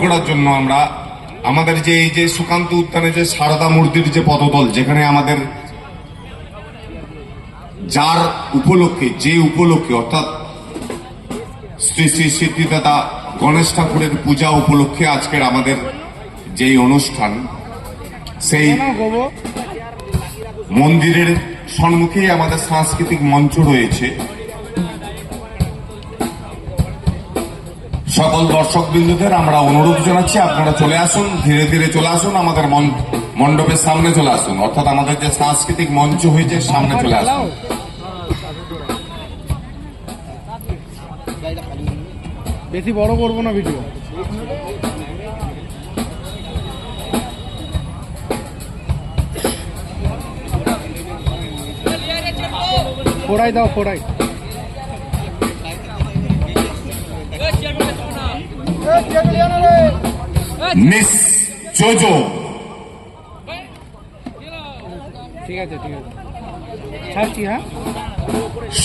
করার জন্য আমরা আমাদের যে এই যে সুকান্ত উদ্যানে যে সারদা মূর্তির যে পদতল যেখানে আমাদের যার উপলক্ষে, যে উপলক্ষে, অর্থাৎ শ্রী শ্রী সিদ্ধিদাতা গণেশ ঠাকুরের পূজা উপলক্ষে আজকের আমাদের যেই অনুষ্ঠান, সেই মন্দিরের সম্মুখেই আমাদের সাংস্কৃতিক মঞ্চ রয়েছে। সকল দর্শক বিন্দুদের আমরা অনুরোধ জানাচ্ছি, আপনারা চলে আসুন, ধীরে ধীরে চলে আসুন, আমাদের মণ্ডপের সামনে চলে আসুন। অর্থাৎ আমাদের যে সাংস্কৃতিক মঞ্চ হয়েছে সামনে চলে আসুন। বেশি বড় করব না ভিডিও ফোড়াই দাও, ফোড়াই। মিস জোজো ঠিক আছে ঠিক আছে। ছাড়ছি হ্যাঁ?